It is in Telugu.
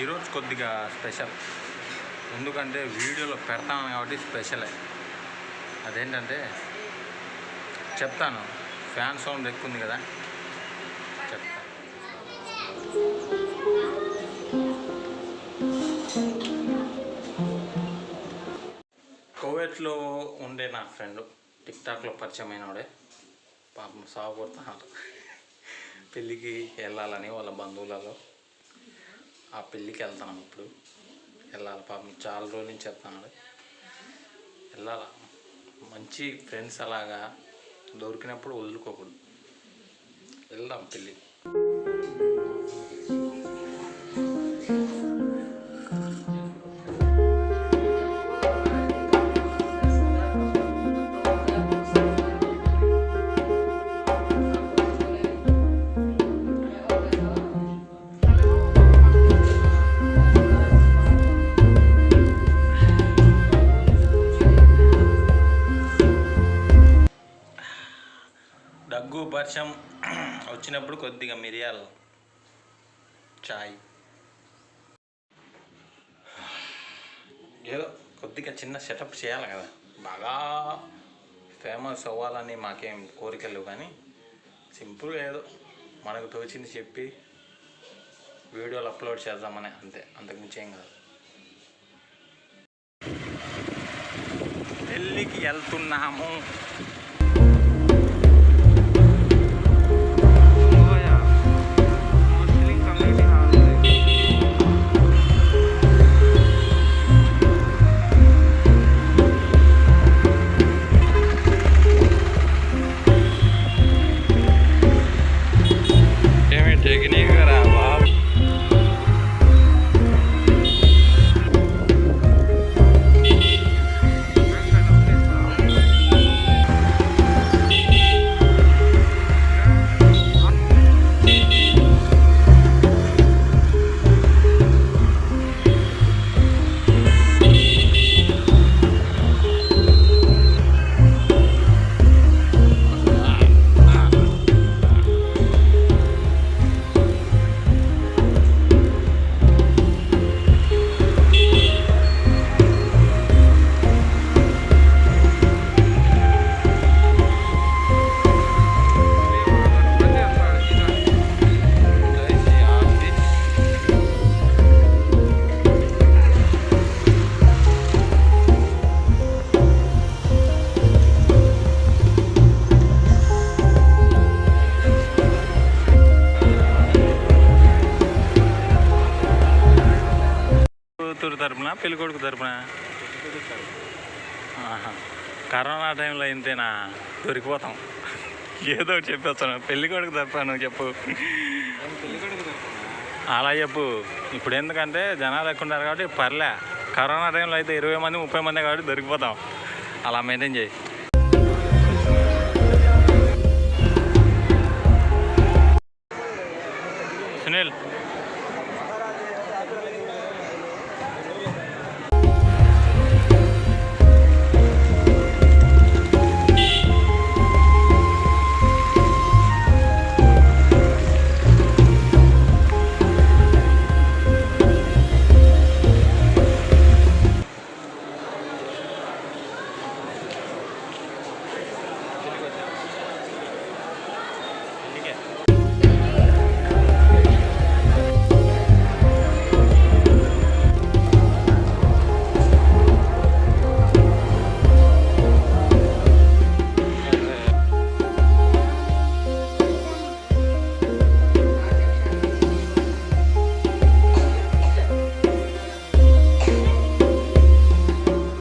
ఈరోజు కొద్దిగా స్పెషల్. ఎందుకంటే వీడియోలో పెడతాను కాబట్టి స్పెషలే. అదేంటంటే చెప్తాను. ఫ్యాన్ సౌండ్ ఎక్కువ ఉంది కదా. చెప్తాను కోవెట్లో ఉండే నా ఫ్రెండ్ టిక్టాక్లో పరిచయం అయినవాడే. పాపం సాగు కొడుతున్నారు పెళ్ళికి వెళ్ళాలని వాళ్ళ బంధువులలో. ఆ పెళ్ళికి వెళ్తున్నాం ఇప్పుడు. వెళ్ళాలి పాపం చాలా రోజుల నుంచి చెప్తున్నాడు వెళ్ళాల? మంచి ఫ్రెండ్స్ అలాగా దొరికినప్పుడు వదులుకోకూడదు. వెళ్దాం పెళ్ళి వర్షం వచ్చినప్పుడు కొద్దిగా మిరియాలు చాయ్ ఏదో కొద్దిగా చిన్న సెటప్ చేయాలి కదా. బాగా ఫేమస్ అవ్వాలని మాకేం కోరికలు కానీ సింపుల్గా ఏదో మనకు తోచింది చెప్పి వీడియోలు అప్లోడ్ చేద్దామని అంతే అంతకుమించి ఏం కాదు. ఢిల్లీకి వెళ్తున్నాము. కూతురు తరపున పెళ్ళి కొడుకు తరపున? ఆహా. కరోనా టైంలో ఇంతేనా? దొరికిపోతాం. ఏదో ఒకటి చెప్పేస్తాను. పెళ్ళి కొడుకు తరపున చెప్పు. అలా చెప్పు. ఇప్పుడు ఎందుకంటే జనాలు ఎక్కువ ఉన్నారు కాబట్టి పర్లే. కరోనా టైంలో అయితే ఇరవై మంది ముప్పై మంది కాబట్టి దొరికిపోతాం. అలా మెయింటైన్ చేయి. సునీల్